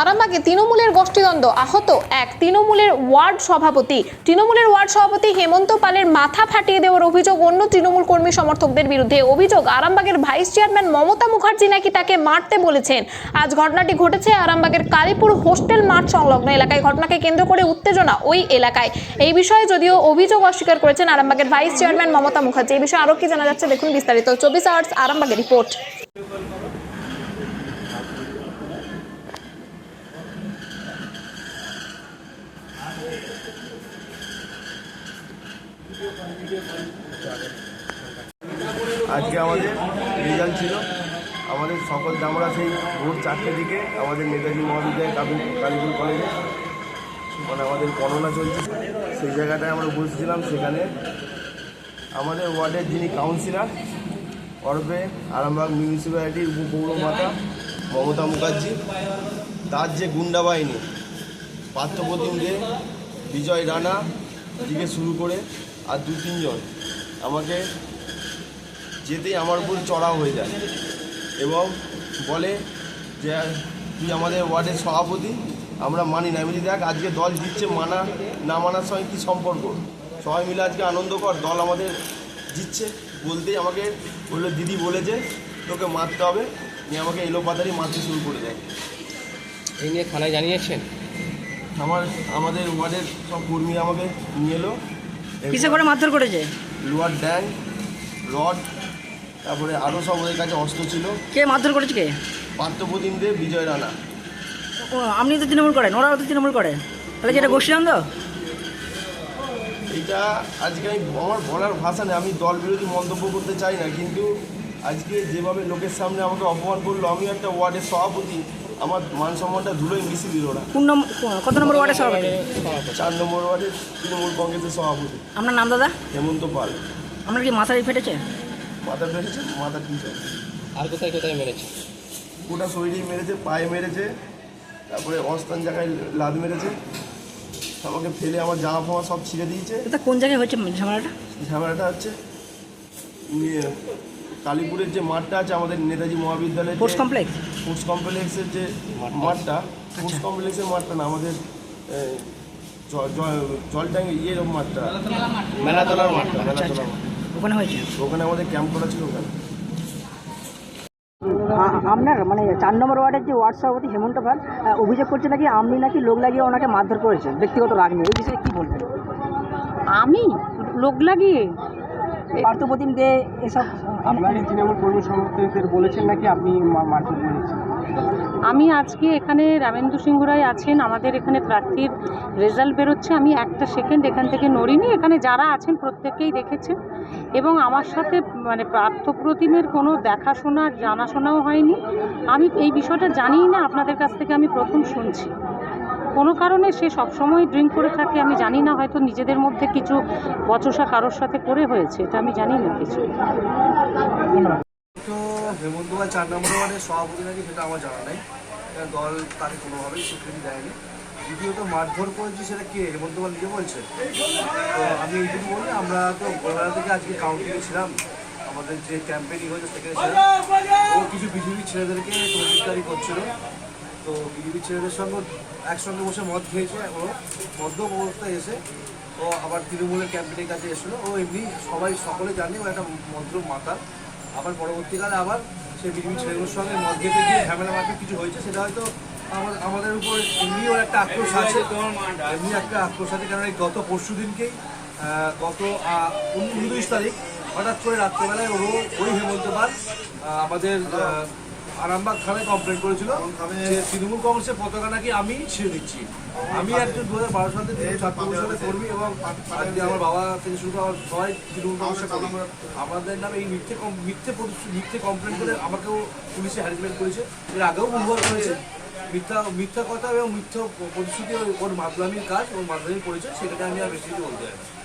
আরামবাগে তৃণমূলের গোষ্ঠীদ্বন্দ্ব আহত এক তৃণমূলের ওয়ার্ড সভাপতি। তৃণমূলের ওয়ার্ড সভাপতি হেমন্ত পালের মাথা ফাটিয়ে দেওয়ার অভিযোগ অন্য তৃণমূল কর্মী সমর্থকদের বিরুদ্ধে। অভিযোগ, আরামবাগের ভাইস চেয়ারম্যান মমতা মুখার্জি নাকি তাকে মারতে বলেছেন? আজ ঘটনাটি ঘটেছে আরামবাগের কালীপুর হোস্টেল মাঠ সংলগ্ন এলাকায়। ঘটনাকে কেন্দ্র করে উত্তেজনা ওই এলাকায়। এই বিষয়ে যদিও অভিযোগ অস্বীকার করেছেন আরামবাগের ভাইস চেয়ারম্যান মমতা মুখার্জি। এই বিষয়ে আরও কি জানা যাচ্ছে? দেখুন বিস্তারিত। চব্বিশ আওয়ার্স আরামবাগের রিপোর্ট। আজকে আমাদের রেজাল্ট ছিল। আমাদের সকল আমরা সেই ভোর চারটে দিকে আমাদের নেতাজি মহাবিদ্যালয় কাবু কালীপুর কলেজে। মানে আমাদের গণনা চলছে। সেই জায়গাটায় আমরা বসেছিলাম সেখানে আমাদের ওয়ার্ডের যিনি কাউন্সিলর অর্বে আরামবাগ মিউনিসিপ্যালিটির উপপৌরমাতা মমতা মুখার্জি, তার যে গুন্ডা বাহিনী পার্থপ্রতিম দে বিজয় রানা থেকে শুরু করে আর দু তিনজন। আমাকে যেতেই আমার উপর চড়াও হয়ে যায় এবং বলে যে তুই আমাদের ওয়ার্ডের সভাপতি আমরা মানি না। আমি দেখ আজকে দল জিতছে মানা না মানার সঙ্গে কী সম্পর্ক? সবাই মিলে আজকে আনন্দ কর দল আমাদের জিতছে বলতেই আমাকে বলল দিদি বলেছে তোকে মারতে হবে। নিয়ে আমাকে এলো পাতারি মারতে শুরু করে দেয়। এই নিয়ে থানায় জানিয়েছেন? আমার আমাদের ওয়ার্ডের সব কর্মী আমাকে নিয়ে এলো। কিসে করে মারধর করেছে? লোয়ার ড্যাং রড তারপরে আরও সব ওদের কাছে অস্ত্র ছিল। কে মারধর করেছে কে? পার্থপ্রতিম দেব বিজয় রানা। ও, আপনি তো তৃণমূল করেন ওরাও তো তৃণমূল করে। তাহলে কি এটা গোষ্ঠীদ্বন্দ্ব এটা আজকে আমি আমার বলার ভাষা নেই আমি দল বিরোধী মন্তব্য করতে চাই না কিন্তু আজকে যেভাবে লোকের সামনে আমাকে অপমান করল আমি একটা ওয়ার্ডের সভাপতি আমার মান সম্মানটা ধুলোই মিশিয়ে দিল ওরা। কোন নম্বর কত নম্বর ওয়ার্ডের সভাপতি? চার নম্বর ওয়ার্ডের তৃণমূল কংগ্রেসের সভাপতি। আপনার নাম দাদা? হেমন্ত পাল। আপনার কি মাথায় ফেটেছে? মাথা মেরেছে মাথা টিচার আর কোথায় কোথায় মেরেছে? গোটা শরীরেই মেরেছে পায়ে মেরেছে তারপরে অস্থান জায়গায় লাদ মেরেছে। আমাকে ফেলে আমার জামা ফামা সব ছিঁড়ে দিয়েছে। এটা কোন জায়গায় হচ্ছে ঝামেলাটা? ঝামেলাটা হচ্ছে ইয়ে, কালীপুরের যে মাঠটা আছে আমাদের নেতাজি মহাবিদ্যালয়ের স্পোর্টস কমপ্লেক্স স্পোর্টস কমপ্লেক্সের যে মাঠটা? স্পোর্টস কমপ্লেক্সের মাঠটা না আমাদের জল ট্যাঙ্ক ইয়ের মাঠটা। মেলাতলার মাঠটা। মেলাতলার মাঠ ওখানে হয়েছে? ওখানে আমাদের ক্যাম্প করা ছিল ওখানে। আপনার মানে চার নম্বর ওয়ার্ডের যে ওয়ার্ড সভাপতি হেমন্ত পাল অভিযোগ করছে নাকি আপনি নাকি লোক লাগিয়ে ওনাকে মারধর করেছেন? ব্যক্তিগত রাগ নিয়ে। এই বিষয়ে কী বলবেন? আমি? লোক লাগিয়ে? পার্থপ্রতিম দে এসব তৃণমূল কর্মী সমর্থকদের বলেছেন নাকি আপনি করেছেন? আমি আজকে এখানে রামেন্দু সিংহ রায় আছেন আমাদের এখানে প্রার্থীর রেজাল্ট বেরোচ্ছে আমি একটা সেকেন্ড এখান থেকে নড়িনি এখানে যারা আছেন প্রত্যেকেই দেখেছেন এবং আমার সাথে মানে পার্থপ্রতিমের কোনো দেখাশোনা জানাশোনাও হয়নি। আমি এই বিষয়টা জানিই না আপনাদের কাছ থেকে আমি প্রথম শুনছি। কোনো কারণে সে সবসময় ড্রিঙ্ক করে থাকে, আমি জানি না, হয়তো নিজেদের মধ্যে কিছু বচসা কারোর সাথে করে হয়েছে, এটা আমি জানি না কিছু। চার সভাপতি সেটা আমার জানা নাই। দল করেছি সেটা কে? আমি আমরা তো আজকে আমাদের যে ক্যাম্পেনিং হয়েছে সেখানে ও কিছু বিজেপি ছেলেদেরকে তহবিলকারী করছিল। তো বিজেপি ছেলেদের সঙ্গে একসঙ্গে বসে মদ খেয়েছে ও মদ্যপ অবস্থায় এসে। ও আবার তৃণমূলের ক্যাম্পেনের কাছে এসেছিল। ও এমনি সবাই সকলে জানে ও একটা মন্ত্র মাতাল। আবার পরবর্তীকালে আবার সে বিজেপি ছেলেগুলোর সঙ্গে মদ খেতে গিয়ে ঝামেলা মারপিট কিছু হয়েছে, সেটা হয়তো আমাদের আমাদের উপর এমনি ওর একটা আক্রোশ আছে। এমনি একটা আক্রোশ আছে কারণ এই গত পরশু দিনকেই গত উনত্রিশ তারিখ হঠাৎ করে রাত্রেবেলায় ও ওই হেমন্ত পাল আমাদের আরামবাগ থানায় কমপ্লেন করেছিল যে তৃণমূল কংগ্রেসের পতাকা নাকি আমি ছিঁড়ে দিচ্ছি। আমি একজন দু হাজার বারো সাল থেকে ছাত্র পরিষদের কর্মী এবং আমার বাবা থেকে শুরু করে আমার সবাই তৃণমূল কংগ্রেসের কর্মী। আমাদের নামে এই মিথ্যে মিথ্যে মিথ্যে কমপ্লেন করে আমাকেও পুলিশে হ্যারাসমেন্ট করেছে। এর আগেও বহুবার করেছে মিথ্যা মিথ্যা কথা এবং মিথ্যা প্রতিশ্রুতি ওর- মাধ্যমিক কাজ ওর মাধ্যমিক পরিচয় সেটাকে আমি আর বেশি বলতে চাই না।